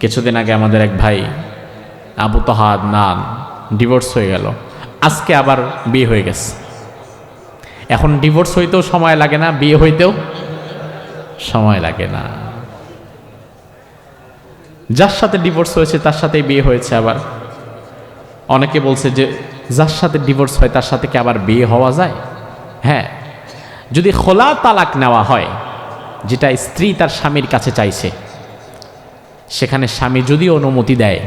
কিছুদিন আগে আমাদের এক ভাই, আবু তহাদ নান ডিভোর্স হয়ে গেল। আজকে আবার বিয়ে হয়ে গেছে। এখন ডিভোর্স হইতেও সময় লাগে না, বিয়ে হইতেও সময় লাগে না। যার সাথে ডিভোর্স হয়েছে, তার সাথেই বিয়ে হয়েছে আবার। অনেকে বলছে যে, যার সাথে ডিভোর্স হয়, তার সাথে কি আবার বিয়ে হওয়া যায়? হ্যাঁ যদি খোলা তালাক নেওয়া হয়, যেটা স্ত্রী তার স্বামীর কাছে চাইছে সেখানে স্বামী যদি অনুমতি দেয়,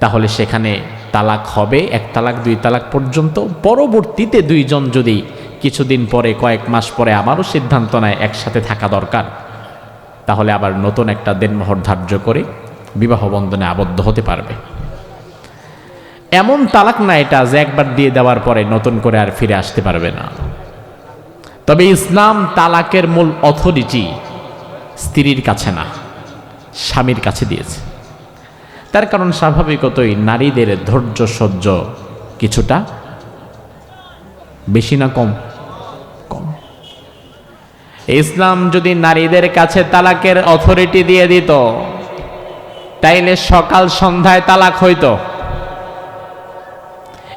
তাহলে সেখানে তালাক হবে, এক তালাক, দুই তালাক পর্যন্ত। পরবর্তীতে দুইজন যদি কিছুদিন পরে, কয়েক মাস পরে আবারও সিদ্ধান্ত নেয় একসাথে থাকা দরকার, তাহলে আবার নতুন একটা দেনমোহর ধার্য করে বিবাহ বন্ধনে আবদ্ধ হতে পারবে। এমন তালাক না এটা যে একবার দিয়ে দেওয়ার পরে নতুন করে আর ফিরে আসতে পারবে না। তবে ইসলাম তালাকের মূল অথরিটি স্ত্রীর কাছে না। স্বামীর কাছে দিয়েছে। তার কারণ স্বাভাবিকতই নারীদের ধৈর্য সহ্য কিছুটা বেশি না কম? কম। ইসলাম যদি নারীদের কাছে তালাকের অথরিটি দিয়ে দিত, তাইলে সকাল সন্ধ্যায় তালাক হইত।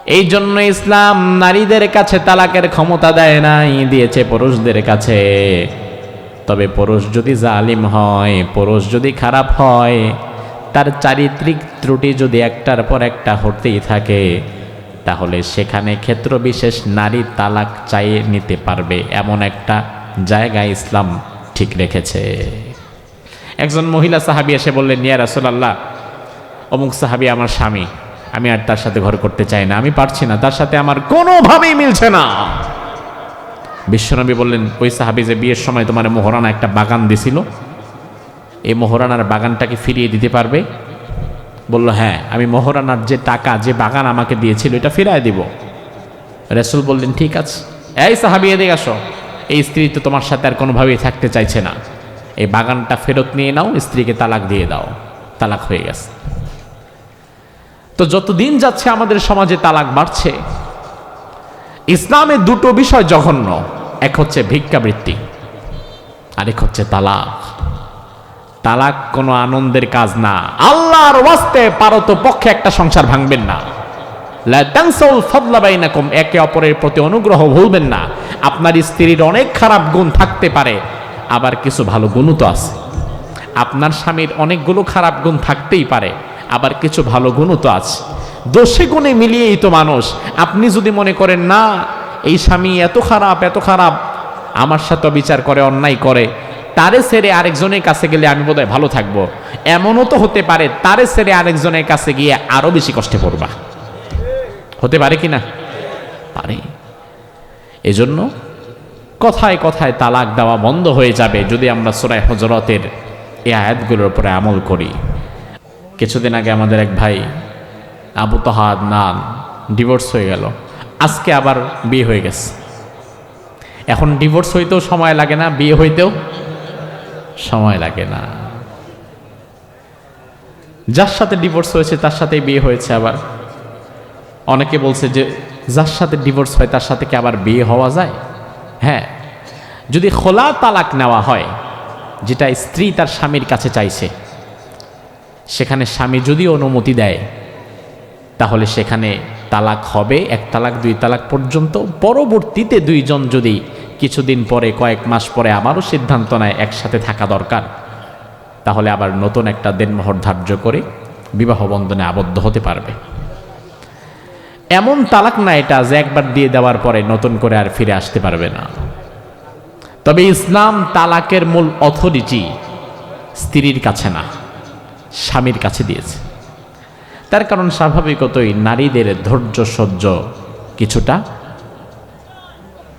এই জন্য ইসলাম নারীদের কাছে তালাকের ক্ষমতা দেয় নাই, দিয়েছে পুরুষদের কাছে। তবে পুরুষ যদি জালিম হয়, পুরুষ যদি খারাপ হয়, তার চারিত্রিক ত্রুটি যদি একটার পর একটা হতেই থাকে, তাহলে সেখানে ক্ষেত্র বিশেষ নারী তালাক চাইয়ে নিতে পারবে এমন একটা জায়গা ইসলাম ঠিক রেখেছে। একজন মহিলা সাহাবি এসে বললেন নিয়া রাসুলাল্লাহ, অমুক সাহাবি আমার স্বামী, আমি আর তার সাথে ঘর করতে চাই না, আমি পারছি না, তার সাথে আমার কোনোভাবেই মিলছে না। বিশ্বনবী বললেন, ওই সাহাবি যে বিয়ের সময় তোমার মোহরানা একটা বাগান দিছিল, এই মোহরানার বাগানটাকে ফিরিয়ে দিতে পারবে? বলল হ্যাঁ আমি মোহরানার যে টাকা, যে বাগান আমাকে দিয়েছিল, এটা ফিরায় দিব। রেসুল বললেন, ঠিক আছে। এই সাহাবি, এদিকে আসো। এই স্ত্রী তো তোমার সাথে আর কোনোভাবেই থাকতে চাইছে না। এই বাগানটা ফেরত নিয়ে নাও, স্ত্রীকে তালাক দিয়ে দাও। তালাক হয়ে গেছে। তো যত দিন যাচ্ছে আমাদের সমাজে তালাক বাড়ছে ইসলামে দুটো বিষয় জঘন্য, এক হচ্ছে ভিক্ষাবৃত্তি, আরেক হচ্ছে তালাক। তালাক কোনো আনন্দের কাজ না। আল্লাহর ওয়াস্তে পারত পক্ষে একটা সংসার ভাঙবেন না। একে অপরের প্রতি অনুগ্রহ ভুলবেন না। আপনার স্ত্রীর অনেক খারাপ গুণ থাকতে পারে, আবার কিছু ভালো গুণও তো আছে। আপনার স্বামীর অনেকগুলো খারাপ গুণ থাকতেই পারে, আবার কিছু ভালো গুণও তো আছে। দোষে গুণে মিলিয়েই তো মানুষ। আপনি যদি মনে করেন, না, এই স্বামী এত খারাপ এত খারাপ, আমার সাথে বিচার করে, অন্যায় করে, তারে সেরে আরেকজনের কাছে গেলে আমি বোধহয় ভালো থাকব। এমনও তো হতে পারে, তারে সেরে আরেকজনের কাছে গিয়ে আরও বেশি কষ্টে পড়বা। হতে পারে কি না? পারে। এজন্য কথায় কথায় তালাক দেওয়া বন্ধ হয়ে যাবে যদি আমরা সোরাই হজরতের এই আয়াতগুলোর উপরে আমল করি। কিছুদিন আগে আমাদের এক ভাই আবু তহাদ নান ডিভোর্স হয়ে গেল। আজকে আবার বিয়ে হয়ে গেছে। এখন ডিভোর্স হইতেও সময় লাগে না, বিয়ে হইতেও সময় লাগে না। যার সাথে ডিভোর্স হয়েছে, তার সাথেই বিয়ে হয়েছে আবার। অনেকে বলছে যে, যার সাথে ডিভোর্স হয়, তার সাথে কি আবার বিয়ে হওয়া যায়? হ্যাঁ যদি খোলা তালাক নেওয়া হয়, যেটা স্ত্রী তার স্বামীর কাছে চাইছে, সেখানে স্বামী যদি অনুমতি দেয় তাহলে সেখানে তালাক হবে, এক তালাক, দুই তালাক পর্যন্ত। পরবর্তীতে দুইজন যদি কিছুদিন পরে, কয়েক মাস পরে আবারও সিদ্ধান্ত নেয় একসাথে থাকা দরকার, তাহলে আবার নতুন একটা দেনমোহর ধার্য করে বিবাহ বন্ধনে আবদ্ধ হতে পারবে। এমন তালাক না এটা যে একবার দিয়ে দেওয়ার পরে নতুন করে আর ফিরে আসতে পারবে না। তবে ইসলাম তালাকের মূল অথরিটি স্ত্রীর কাছে না, স্বামীর কাছে দিয়েছে। তার কারণ স্বাভাবিকতই নারীদের ধৈর্য সহ্য কিছুটা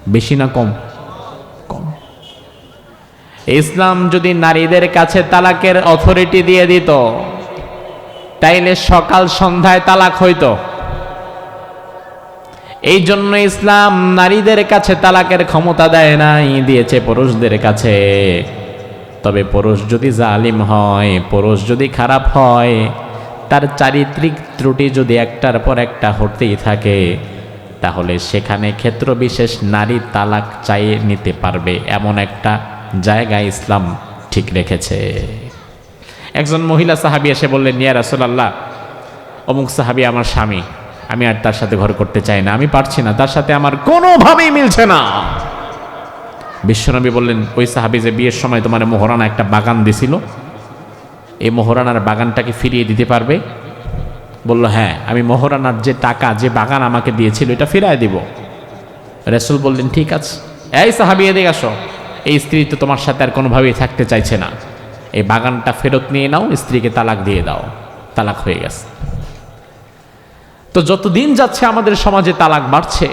বেশি না কম? কম। ইসলাম যদি নারীদের কাছে তালাকের অথরিটি দিয়ে দিত, তাইলে সকাল সন্ধ্যায় তালাক হইতো। এই জন্য ইসলাম নারীদের কাছে তালাকের ক্ষমতা দেয় নাই, দিয়েছে পুরুষদের কাছে। তবে পুরুষ যদি জালিম হয়, পুরুষ যদি খারাপ হয় তার চারিত্রিক ত্রুটি যদি একটার পর একটা হতেই থাকে, তাহলে সেখানে ক্ষেত্র বিশেষ নারী তালাক চাইয়ে নিতে পারবে এমন একটা জায়গা ইসলাম ঠিক রেখেছে। একজন মহিলা সাহাবি এসে বললেন নিয়া রাসুলাল্লাহ, অমুক সাহাবি আমার স্বামী, আমি আর তার সাথে ঘর করতে চাই না, আমি পারছি না, তার সাথে আমার কোনোভাবেই মিলছে না। বিশ্বনবী বললেন, ওই সাহাবি যে বিয়ের সময় তোমার মোহরানা একটা বাগান দিছিল এই মোহরানার বাগানটাকে ফিরিয়ে দিতে পারবে? বলল হ্যাঁ আমি মোহরানার যে টাকা, যে বাগান আমাকে দিয়েছিল, এটা ফিরায় দিব। রসুল বললেন, ঠিক আছে। এই সাহাবি, এদিকে আসো। এই স্ত্রী তো তোমার সাথে আর কোনোভাবেই থাকতে চাইছে না। এই বাগানটা ফেরত নিয়ে নাও, স্ত্রীকে তালাক দিয়ে দাও। তালাক হয়ে গেছে। তো যতদিন যাচ্ছে আমাদের সমাজে তালাক বাড়ছে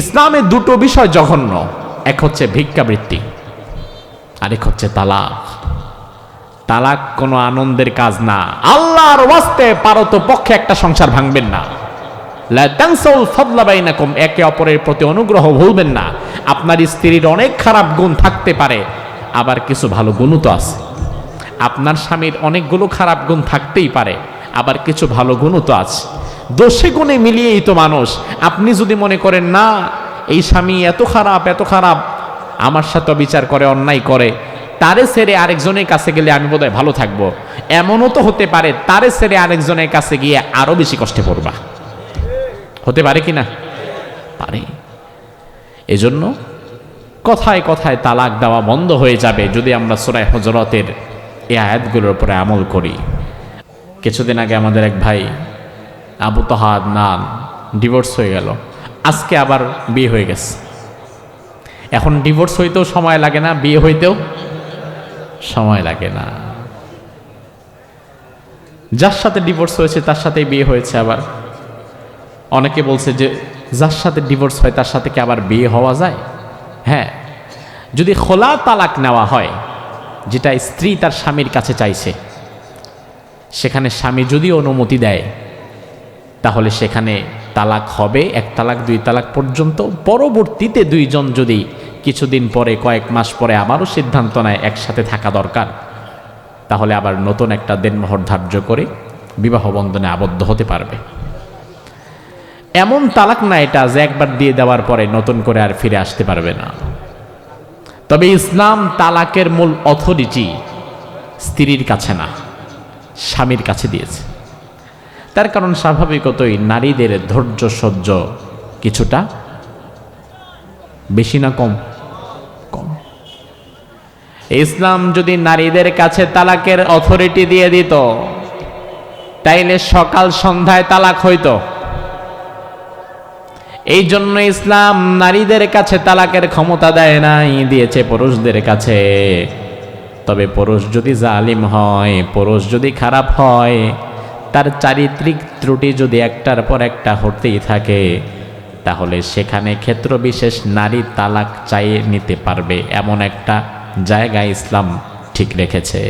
ইসলামের দুটো বিষয় জঘন্য, এক হচ্ছে ভিক্ষাবৃত্তি, আরেক হচ্ছে তালাক। তালাক কোনো আনন্দের কাজ না। আল্লাহর ওয়াস্তে পারত পক্ষে একটা সংসার ভাঙবেন না। একে অপরের প্রতি অনুগ্রহ ভুলবেন না। আপনার স্ত্রীর অনেক খারাপ গুণ থাকতে পারে, আবার কিছু ভালো গুণও তো আছে। আপনার স্বামীর অনেকগুলো খারাপ গুণ থাকতেই পারে, আবার কিছু ভালো গুণও তো আছে। দোষে গুণে মিলিয়েই তো মানুষ। আপনি যদি মনে করেন, না, এই স্বামী এত খারাপ এত খারাপ, আমার সাথে বিচার করে, অন্যায় করে তারে সেরে আরেকজনের কাছে গেলে আমি বোধহয় ভালো থাকব। এমনও তো হতে পারে তারে সেরে আরেকজনের কাছে গিয়ে আরও বেশি কষ্টে পড়বা। হতে পারে কি না? পারে। এজন্য কথায় কথায় তালাক দেওয়া বন্ধ হয়ে যাবে যদি আমরা সোরাই হজরতের এই আয়াতগুলোর উপরে আমল করি। কিছুদিন আগে আমাদের এক ভাই আবু তহাদ নান ডিভোর্স হয়ে গেল। আজকে আবার বিয়ে হয়ে গেছে। এখন ডিভোর্স হইতেও সময় লাগে না, বিয়ে হইতেও সময় লাগে না। যার সাথে ডিভোর্স হয়েছে, তার সাথে বিয়ে হয়েছে আবার। অনেকে বলছে যে, যার সাথে ডিভোর্স হয়, তার সাথে কি আবার বিয়ে হওয়া যায়? হ্যাঁ যদি খোলা তালাক নেওয়া হয়, যেটা স্ত্রী তার স্বামীর কাছে চাইছে, সেখানে স্বামী যদি অনুমতি দেয়, তাহলে সেখানে তালাক হবে, এক তালাক, দুই তালাক পর্যন্ত। পরবর্তীতে দুইজন যদি কিছুদিন পরে, কয়েক মাস পরে আবারও সিদ্ধান্ত নেয় একসাথে থাকা দরকার। তাহলে আবার নতুন একটা দেনমোহর ধার্য করে বিবাহ বন্ধনে আবদ্ধ হতে পারবে। এমন তালাক না এটা যে একবার দিয়ে দেওয়ার পরে নতুন করে আর ফিরে আসতে পারবে না। তবে ইসলাম তালাকের মূল অথরিটি স্ত্রীর কাছে না, স্বামীর কাছে দিয়েছে। তার কারণ স্বাভাবিকতই নারীদের ধৈর্য সহ্য কিছুটা বেশি না কম? কম। ইসলাম যদি নারীদের কাছে তালাকের অথরিটি দিয়ে দিত, তাইলে সকাল সন্ধ্যায় তালাক হইতো। এই জন্য ইসলাম নারীদের কাছে তালাকের ক্ষমতা দেয় নাই, দিয়েছে পুরুষদের কাছে। তবে পুরুষ যদি জালিম হয়, পুরুষ যদি খারাপ হয়, তার চারিত্রিক ত্রুটি যদি একটার পর একটা হতেই থাকে তাহলে সেখানে ক্ষেত্র বিশেষ নারী তালাক চাইয়ে নিতে পারবে এমন একটা জায়গা ইসলাম ঠিক রেখেছে।